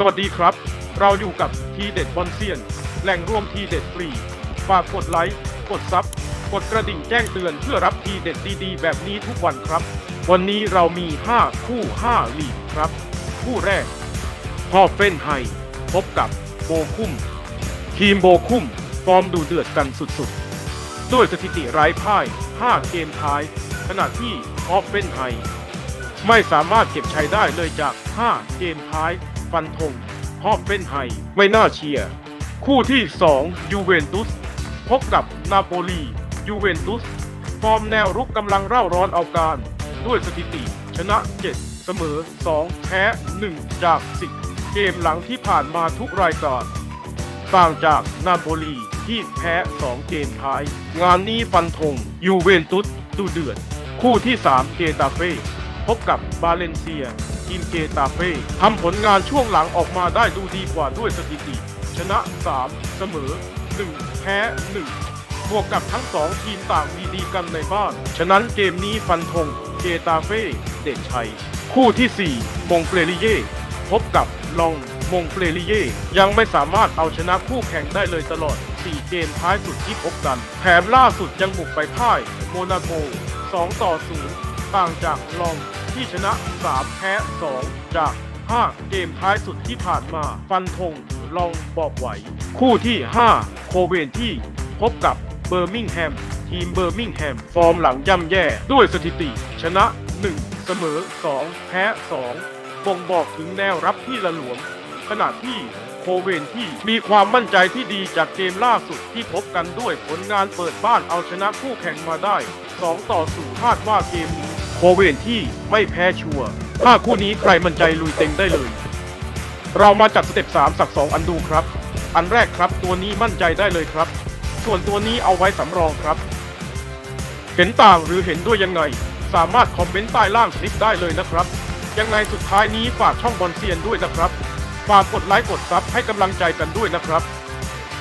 สวัสดีครับ เราอยู่กับทีเด็ดบอลเซียน แหล่งรวมทีเด็ดฟรี ฝากกดไลค์ กดซับ กดกระดิ่งแจ้งเตือนเพื่อรับทีเด็ดดีๆ แบบนี้ทุกวันครับ วันนี้เรามี 5 คู่ 5 ลีกครับ คู่แรกฮอฟเฟนไฮพบกับโบคุ้ม ทีมโบคุ้มฟอร์มดูเดือดกันสุดๆ ด้วยสถิติไร้พ่าย 5 เกมท้าย ขณะที่ฮอฟเฟนไฮไม่สามารถเก็บชัยได้เลยจาก 5 เกมท้าย ฟันธงฮอฟเฟนไฮไม่น่าเชียร์ คู่ที่ 2 ยูเวนตุส พบกับนาโปลี ยูเวนตุส ฟอร์มแนวรุกกำลังเร่าร้อนเอาการ ด้วยสถิติ ชนะ 7 เสมอ 2 แพ้ 1 จาก 10 เกมหลังที่ผ่านมาทุกรายการ ต่างจากนาโปลีที่แพ้ 2 เกมท้าย งานนี้ฟันธงยูเวนตุสดูเดือด คู่ที่ 3 เกตาเฟ่พบกับบาเลนเซีย ทีมเกตาเฟ่ทำผลงานช่วงหลังออกมาได้ดูดีกว่าด้วยสถิติ ชนะ 3 เสมอ 1 แพ้ 1 บวกกับทั้ง 2 ทีมต่างมีดีกันในบ้าน ฉะนั้นเกมนี้ฟันธงเกตาเฟ่เด็ดชัย คู่ที่ 4 มงเฟรลิเย่พบกับลองมงเฟรลิเย่ยังไม่สามารถเอาชนะคู่แข่งได้เลยตลอด 4 เกมท้ายสุดที่พบกัน แถมล่าสุดยังบุกไปพ่าย โมนาโก2ต่อ0 ต่างจากลองที่ชนะ 3 แพ้ 2 จาก 5 เกมท้ายสุดที่ผ่านมา ฟันธงลองบอกไหว คู่ที่ 5 โคเวนที่พบกับเบอร์มิงแฮม ทีมเบอร์มิงแฮม ฟอร์มหลังย่ำแย่ด้วยสถิติ ชนะ 1 เสมอ 2 แพ้ 2 บ่งบอกถึงแนวรับที่ละหลวม ขณะที่โคเวนที่มีความมั่นใจที่ดีจากเกมล่าสุดที่พบกันด้วยผลงานเปิดบ้านเอาชนะคู่แข่งมาได้ 2 ต่อ 0 คาดว่าเกมนี้ โคเวนที่ไม่แพ้ชัวร์ถ้าคู่นี้ใครมั่นใจลุยเต็งได้เลย เรามาจัดสเต็ป3สัก 2 อันดูครับ อันแรกครับตัวนี้มั่นใจได้เลยครับ ส่วนตัวนี้เอาไว้สำรองครับ เห็นต่างหรือเห็นด้วยยังไง สามารถคอมเมนต์ใต้ล่างคลิปได้เลยนะครับ ยังไงสุดท้ายนี้ฝากช่องบอลเซียนด้วยนะครับ ฝากกดไลค์กดซับให้กำลังใจกันด้วยนะครับ